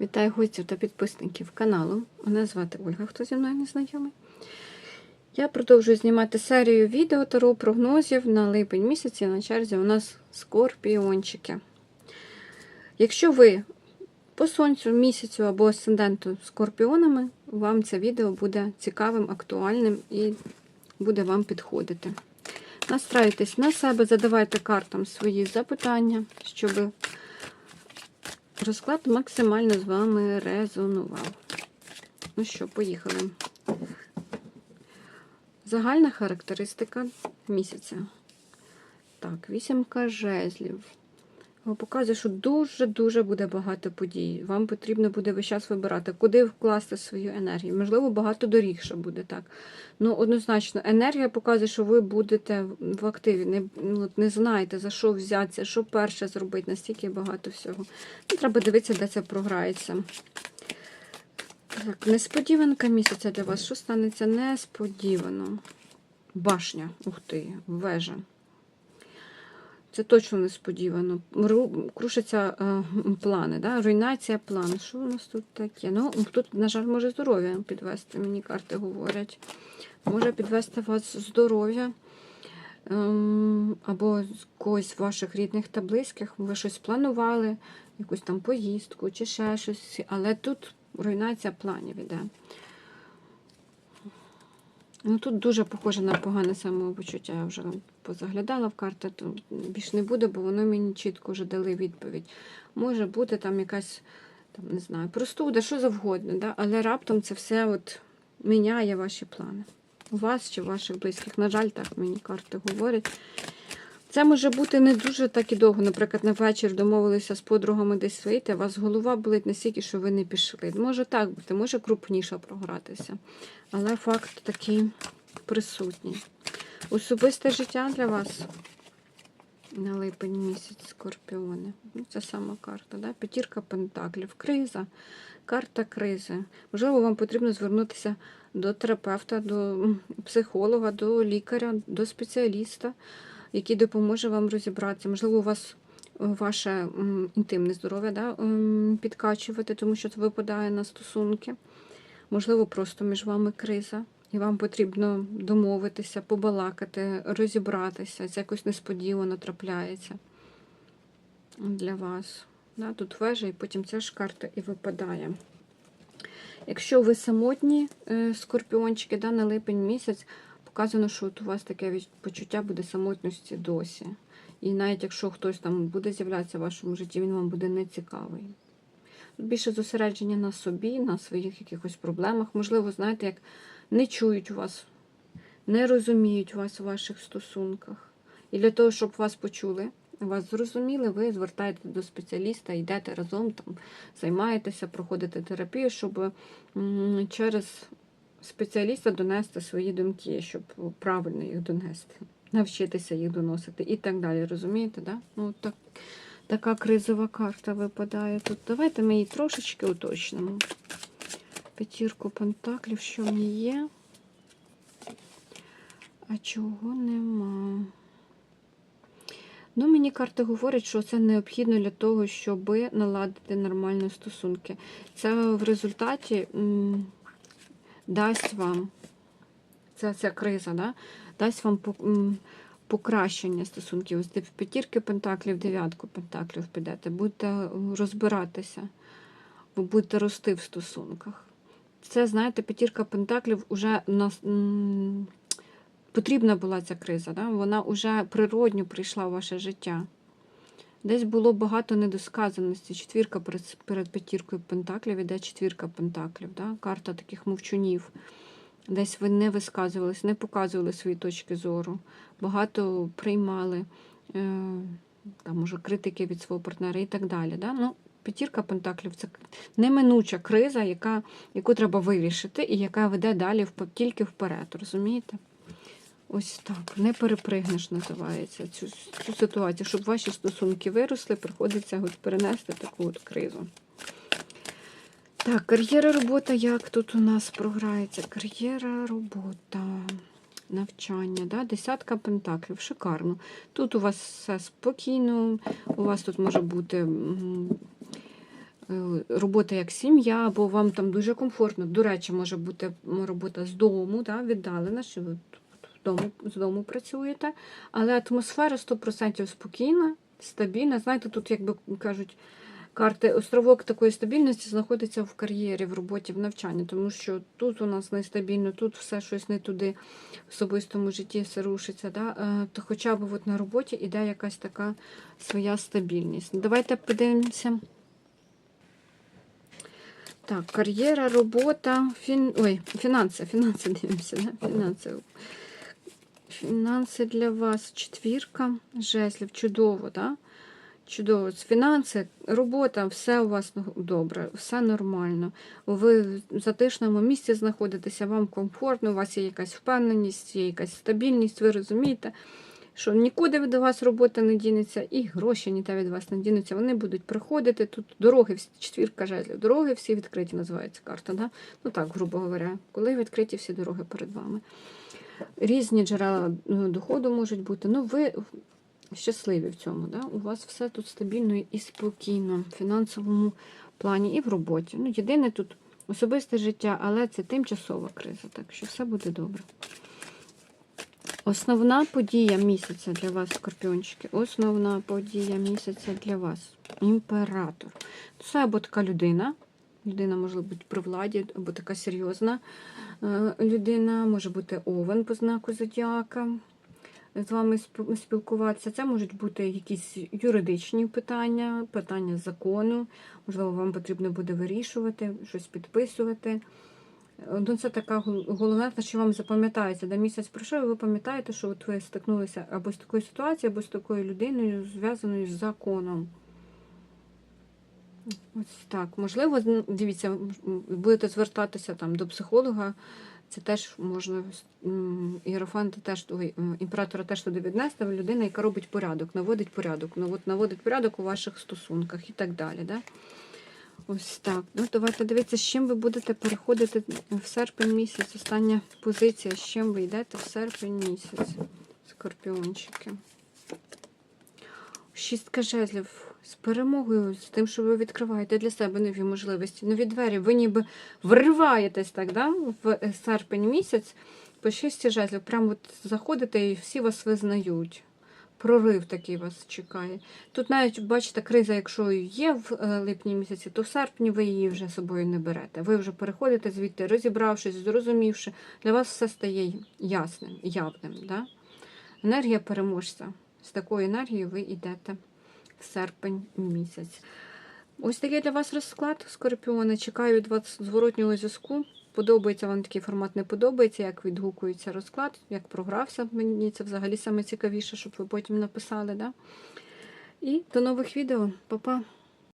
Вітаю гостів та підписників каналу. Мене звати Ольга, хто зі мною не. Я продовжую знімати серію відео таро прогнозів на липень місяці. На черзі у нас скорпіончики. Якщо ви по сонцю, місяцю або асценденту скорпіонами, вам це відео буде цікавим, актуальним і буде вам підходити. Настраюйтесь на себе, задавайте картам свої запитання, щоб Розклад максимально з вами резонував. Ну що, поїхали. Загальна характеристика місяця. Так, вісімка жезлів. Показує, що дуже-дуже буде багато подій. Вам потрібно буде весь час вибирати, куди вкласти свою енергію. Можливо, багато доріг буде так. Ну, однозначно, енергія показує, що ви будете в активі, не, ну, не знаєте, за що взятися, що перше зробити, настільки багато всього. Ну, Треба дивитися, де це програється. Так, несподіванка місяця для вас. Що станеться несподівано? Башня, ух ти, вежа. Це точно несподівано. Ру- Крушаться е, плани, да? руйнація плану. Що у нас тут таке? Ну, тут, на жаль, може здоров'я підвести, мені карти говорять. Може підвести вас здоров'я. Ем, або когось з ваших рідних та близьких. Ви щось планували, якусь там поїздку чи ще щось. Але тут руйнація планів іде. Ну, тут дуже похоже на погане самопочуття. Я вже позаглядала в карти, то більш не буде, бо воно мені чітко вже дали відповідь. Може бути там якась, там, не знаю, простуда, що завгодно, да? але раптом це все от міняє ваші плани. У вас чи ваших близьких. На жаль, так мені карти говорять. Це може бути не дуже так і довго. Наприклад, на вечір домовилися з подругами десь вийти, у вас голова болить настільки, що ви не пішли. Може так бути, може крупніше програтися. Але факт такий присутній. Особисте життя для вас на липень місяць скорпіони. Ну, Це сама карта. Да? П'ятірка пентаклів, криза, карта кризи. Можливо, вам потрібно звернутися до терапевта, до психолога, до лікаря, до спеціаліста, який допоможе вам розібратися. Можливо, у вас ваше інтимне здоров'я да, підкачувати, тому що це випадає на стосунки. Можливо, просто між вами криза, і вам потрібно домовитися, побалакати, розібратися. Це якось несподівано трапляється для вас. Да, тут вежа, і потім ця ж карта і випадає. Якщо ви самотні е, скорпіончики, да, на липень місяць, показано, що от у вас таке почуття буде самотності досі. І навіть якщо хтось там буде з'являтися в вашому житті, він вам буде нецікавий. Більше зосередження на собі, на своїх якихось проблемах. Можливо, знаєте, як не чують вас, не розуміють вас у ваших стосунках. І для того, щоб вас почули, вас зрозуміли, ви звертаєтесь до спеціаліста, йдете разом, там, займаєтеся, проходите терапію, щоб через спеціаліста донести свої думки, щоб правильно їх донести, навчитися їх доносити і так далі. Розумієте, да? Ну, так, така кризова карта випадає тут. Давайте ми її трошечки уточнимо. П'ятірку пентаклів, що в ній є, а чого нема. Ну, мені карти говорять, що це необхідно для того, щоб наладити нормальні стосунки. Це в результаті дасть вам, ця, ця криза, да, дасть вам покращення стосунків. Ось в п'ятірки пентаклів, дев'ятку пентаклів підете, будете розбиратися, ви будете рости в стосунках. Це, знаєте, п'ятірка пентаклів уже нас. м, Потрібна була ця криза, да? вона вже природньо прийшла в ваше життя. Десь було багато недосказаності. Четвірка перед, перед п'ятіркою пентаклів іде четвірка пентаклів, да? карта таких мовчунів. Десь ви не висказувались, не показували свої точки зору, багато приймали е, там, може, критики від свого партнера і так далі. Да? Ну, п'ятірка пентаклів це неминуча криза, яка, яку треба вирішити і яка веде далі вп- тільки вперед. Розумієте? Ось так, не перепригнеш, називається цю, цю ситуацію. Щоб ваші стосунки виросли, приходиться от перенести таку от кризу. Так, кар'єра, робота, як тут у нас програється? Кар'єра, робота, навчання, да? десятка пентаклів, шикарно. Тут у вас все спокійно, у вас тут може бути е, робота як сім'я, або вам там дуже комфортно. До речі, може бути робота з дому, да, віддалена, що вдома, з дому працюєте, але атмосфера 100% спокійна, стабільна. Знаєте, тут, як би кажуть, карти островок такої стабільності знаходиться в кар'єрі, в роботі, в навчанні, тому що тут у нас нестабільно, тут все щось не туди в особистому житті все рушиться. Да? Е, То хоча б от на роботі іде якась така своя стабільність. Давайте подивимося. Так, кар'єра, робота, фін... Ой, фінанси, фінанси дивимося, да? фінанси. Фінанси для вас четвірка жезлів, чудово, да? Чудово. Фінанси, робота, все у вас добре, все нормально. Ви в затишному місці знаходитеся, вам комфортно, у вас є якась впевненість, є якась стабільність, ви розумієте, що нікуди від вас робота не дінеться, і гроші ніде від вас не дінуться. Вони будуть приходити. Тут дороги, четвірка жезлів, дороги всі відкриті, називається карта. Да? Ну так, грубо говоря, коли відкриті всі дороги перед вами. Різні джерела ну, доходу можуть бути. Ну, ви щасливі в цьому. Да? У вас все тут стабільно і спокійно в фінансовому плані і в роботі. Ну, єдине тут особисте життя, але це тимчасова криза, так що все буде добре. Основна подія місяця для вас, скорпіончики. Основна подія місяця для вас. Імператор. Це або така людина. Людина може бути при владі, або така серйозна е, людина, може бути овен по знаку зодіака. З вами спілкуватися. Це можуть бути якісь юридичні питання, питання закону. Можливо, вам потрібно буде вирішувати, щось підписувати. Ну, це така гол- головне, що вам запам'ятається. Де місяць пройшов, і ви пам'ятаєте, що от ви стикнулися або з такою ситуацією, або з такою людиною, зв'язаною з законом. Ось так. Можливо, дивіться, будете звертатися там до психолога. Це теж можна іерофанта теж ой, імператора теж туди віднести. Людина, яка робить порядок, наводить порядок, ну, наводить порядок у ваших стосунках і так далі. Да? Ось так. Ну, давайте дивіться, з чим ви будете переходити в серпень місяць. Остання позиція, з чим ви йдете в серпень місяць, скорпіончики. Шістка жезлів з перемогою, з тим, що ви відкриваєте для себе нові можливості, нові двері. Ви ніби вриваєтесь так, да? в серпень місяць по шісті жезлів. Прямо от заходите і всі вас визнають. Прорив такий вас чекає. Тут навіть, бачите, криза, якщо є в е, липні місяці, то в серпні ви її вже собою не берете. Ви вже переходите звідти, розібравшись, зрозумівши, для вас все стає ясним, явним. Да? Енергія переможця. З такою енергією ви йдете в серпень місяць. Ось такий для вас розклад, скорпіони. Чекаю від вас зворотнього зв'язку. Подобається вам такий формат, не подобається, як відгукується розклад, як програвся. Мені це взагалі саме цікавіше, щоб ви потім написали. Да? І до нових відео. Па-па!